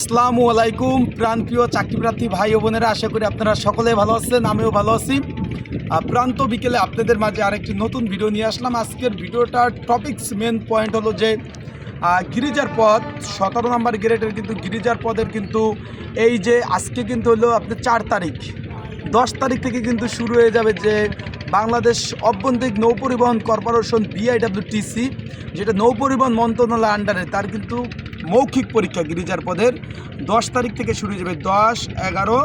আসসালামু আলাইকুম, প্রাণপ্রিয় চাকরিপ্রার্থী ভাই ও বোনেরা, আশা করি আপনারা সকলে ভালো আছেন, আমিও ভালো আছি। প্রান্ত বিকেলে আপনাদের মাঝে আরেকটি নতুন ভিডিও নিয়ে আসলাম। আজকের ভিডিওটার টপিকস মেন পয়েন্ট হলো যে গিরিজার পদ সতেরো নম্বর গ্রেডের কিন্তু গিরিজার পদের কিন্তু এই যে আজকে কিন্তু হলো আপনার চার তারিখ। দশ তারিখ থেকে কিন্তু শুরু হয়ে যাবে যে বাংলাদেশ অভ্যন্তরীণ নৌ পরিবহন কর্পোরেশন বিআইডব্লিউটিসি যেটা নৌ পরিবহন মন্ত্রণালয় আন্ডারে তার কিন্তু মৌখিক পরীক্ষা গিরিজার পদের দশ তারিখ থেকে শুরু হয়ে যাবে দশ, এগারো,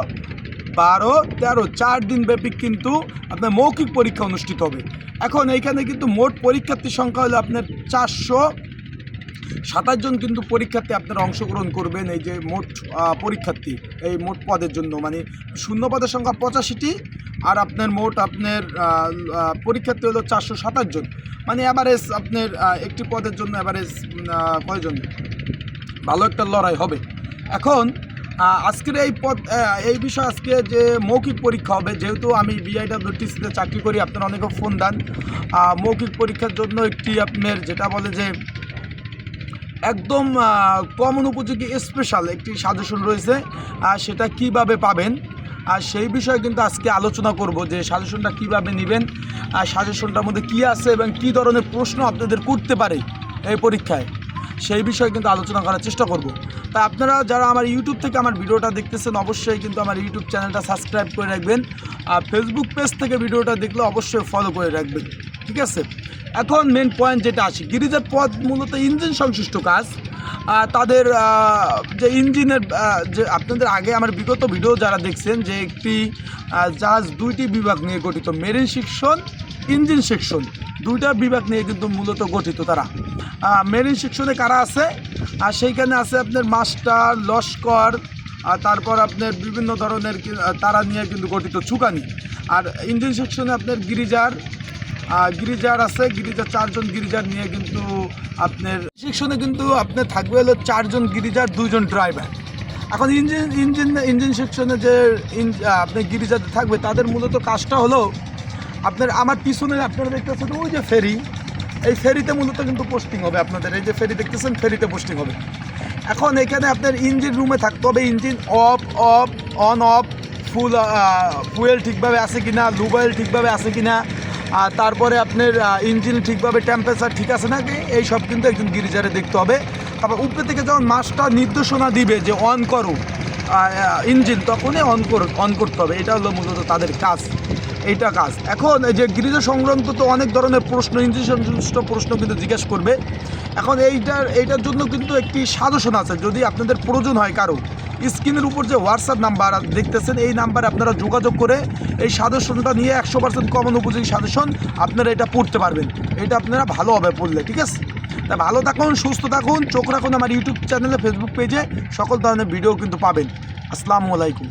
বারো, তেরো, চার দিন ব্যাপী কিন্তু আপনার মৌখিক পরীক্ষা অনুষ্ঠিত হবে। এখন এইখানে কিন্তু মোট পরীক্ষার্থীর সংখ্যা হলো আপনার চারশো সাতাশ জন কিন্তু পরীক্ষার্থী আপনারা অংশগ্রহণ করবেন, এই যে মোট পরীক্ষার্থী, এই মোট পদের জন্য। মানে শূন্য পদের সংখ্যা পঁচাশিটি, আর আপনার মোট আপনার পরীক্ষার্থী হলো চারশো সাতাশ জন। মানে অ্যাভারেজ আপনার একটি পদের জন্য অ্যাভারেজ কয়জন? ভালো একটা লড়াই হবে। এখন আজকের এই পদ এই বিষয়ে আজকে যে মৌখিক পরীক্ষা হবে, যেহেতু আমি বিআইডব্লিউটিসিতে চাকরি করি, আপনারা অনেকে ফোন দেন। মৌখিক পরীক্ষার জন্য একটি আপনার যেটা বলে যে, একদম কমন উপযোগী স্পেশাল একটি সাজেশন রয়েছে আর সেটা কীভাবে পাবেন? আর সেই বিষয়ে কিন্তু আজকে আলোচনা করব যে সাজেশনটা কীভাবে নেবেন আর সাজেশনটার মধ্যে কি আছে এবং কি ধরনের প্রশ্ন আপনাদের করতে পারে এই পরীক্ষায়। সেই বিষয়ে কিন্তু আলোচনা করার চেষ্টা করব। তাই আপনারা যারা আমার ইউটিউব থেকে আমার ভিডিওটা দেখতেছেন, অবশ্যই কিন্তু আমার ইউটিউব চ্যানেলটা সাবস্ক্রাইব করে রাখবেন। আর ফেসবুক পেজ থেকে ভিডিওটা দেখলে অবশ্যই ফলো করে রাখবেন। ঠিক আছে? এখন মেন পয়েন্ট যেটা আছে গিরিজার পথ মূলত ইঞ্জিন সংশ্লিষ্ট কাজ। তাদের যে ইঞ্জিনের যে আপনাদের আগে আমার বিগত ভিডিও যারা দেখছেন, যে একটি জাহাজ দুইটি বিভাগ নিয়ে গঠিত মেরিন সেকশন ইঞ্জিন সেকশন দুইটা বিভাগ নিয়ে কিন্তু মূলত গঠিত তারা। মেরিন সেকশনে কারা আছে? আর সেইখানে আছে আপনার মাস্টার লস্কর, আর তারপর আপনার বিভিন্ন ধরনের তারা নিয়ে কিন্তু গঠিত চুকানি। আর ইঞ্জিন সেকশনে আপনার গিরিজার গিরিজার আছে গিরিজার চারজন গিরিজার নিয়ে কিন্তু আপনার সেকশনে কিন্তু আপনার থাকবে হলো চারজন গিরিজার দুইজন ড্রাইভার। এখন ইঞ্জিন ইঞ্জিন ইঞ্জিন সেকশনে যে আপনার গিরিজার থাকবে, তাদের মূলত কাজটা হলো আপনার আমার পিছনে আপনারা দেখতেছেন ওই যে ফেরি, এই ফেরিতে মূলত কিন্তু পোস্টিং হবে আপনাদের। এই যে ফেরি দেখতেছেন, ফেরিতে পোস্টিং হবে। এখন এখানে আপনার ইঞ্জিন রুমে থাকতে হবে, engine off off, on, off, full fuel ঠিকভাবে আছে কিনা লুবাইল ঠিকভাবে আছে কিনা আর তারপরে আপনার ইঞ্জিন ঠিকভাবে টেম্পারেচার ঠিক আছে নাকি? এই সব কিন্তু একজন গিরিজারে দেখতে হবে। তারপর উপরে থেকে যখন মাছটা নির্দেশনা দিবে যে অন করো ইঞ্জিন, তখনই অন কর অন করতে হবে। এটা হলো মূলত তাদের কাজ। এইটা কাজ। এখন এই যে গৃহ সংক্রান্ত তো অনেক ধরনের প্রশ্ন ইঞ্জিন প্রশ্ন কিন্তু জিজ্ঞেস করবে। এখন এইটার এইটার জন্য কিন্তু একটি সাজেশন আছে। যদি আপনাদের প্রয়োজন হয় কারও, স্ক্রিনের উপর যে হোয়াটসঅ্যাপ নাম্বার দেখতেছেন, এই নাম্বারে আপনারা যোগাযোগ করে এই সাজেশনটা নিয়ে একশো পার্সেন্ট কমন উপযোগী সাজেশন আপনারা এটা পড়তে পারবেন। এটা আপনারা ভালো হবে পড়লে, ঠিক আছে? তা ভালো থাকুন, সুস্থ থাকুন, চোখ রাখুন আমার ইউটিউব চ্যানেলে ফেসবুক পেজে সকল ধরনের ভিডিও কিন্তু পাবেন। আসসালামু আলাইকুম।